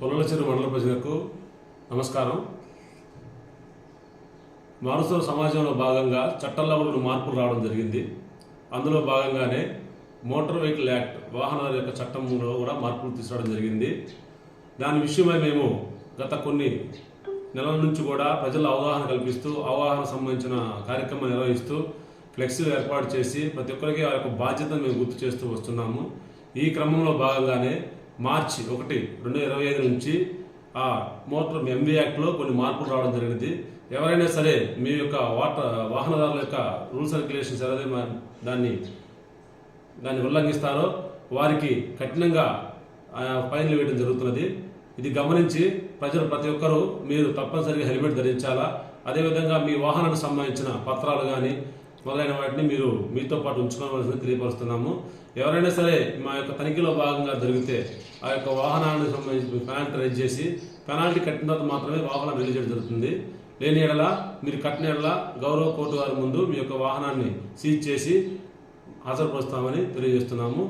పొల్లలచెరు మండల ప్రజలకు నమస్కారం. మానవ సమాజంలో భాగంగా చట్టంలో ఉన్న మార్పులు రావడం జరిగింది. అందులో భాగంగానే మోటార్ వెహికల్ యాక్ట్ వాహనాల యొక్క చట్టంలో కూడా మార్పులు తీసుకురావడం జరిగింది. దాని విషయమై మేము గత కొన్ని నెలల నుంచి కూడా ప్రజల అవగాహన కల్పిస్తూ అవగాహన సంబంధించిన కార్యక్రమం నిర్వహిస్తూ ఫ్లెక్సీలు ఏర్పాటు చేసి ప్రతి ఒక్కరికి వారి యొక్క బాధ్యతను మేము గుర్తు చేస్తూ వస్తున్నాము. ఈ క్రమంలో భాగంగానే మార్చి ఒకటి రెండు ఇరవై ఐదు నుంచి ఆ మోటార్ ఎంబీ యాక్ట్లో కొన్ని మార్పులు రావడం జరిగింది. ఎవరైనా సరే మీ యొక్క వాటర్ వాహనదారుల యొక్క రూల్స్ రెగ్యులేషన్స్ ఏదైతే దాన్ని దాన్ని ఉల్లంఘిస్తారో వారికి కఠినంగా ఫైన్లు వేయడం జరుగుతున్నది. ఇది గమనించి ప్రజలు ప్రతి ఒక్కరూ మీరు తప్పనిసరిగా హెల్మెట్ ధరించాలా? అదేవిధంగా మీ వాహనానికి సంబంధించిన పత్రాలు కానీ మొదలైన వాటిని మీరు మీతో పాటు ఉంచుకోవాల్సింది తెలియపరుస్తున్నాము. ఎవరైనా సరే మా యొక్క తనిఖీలో భాగంగా జరిగితే ఆ యొక్క వాహనానికి సంబంధించి పెనాల్టీ రైజ్ చేసి పెనాల్టీ కట్టిన తర్వాత మాత్రమే వాహనం రిలీజ్ చేయడం జరుగుతుంది. లేని ఎడల మీరు కట్టిన ఎడల గౌరవ కోర్టు వారి ముందు మీ యొక్క వాహనాన్ని సీజ్ చేసి హాజరుపరుస్తామని తెలియజేస్తున్నాము.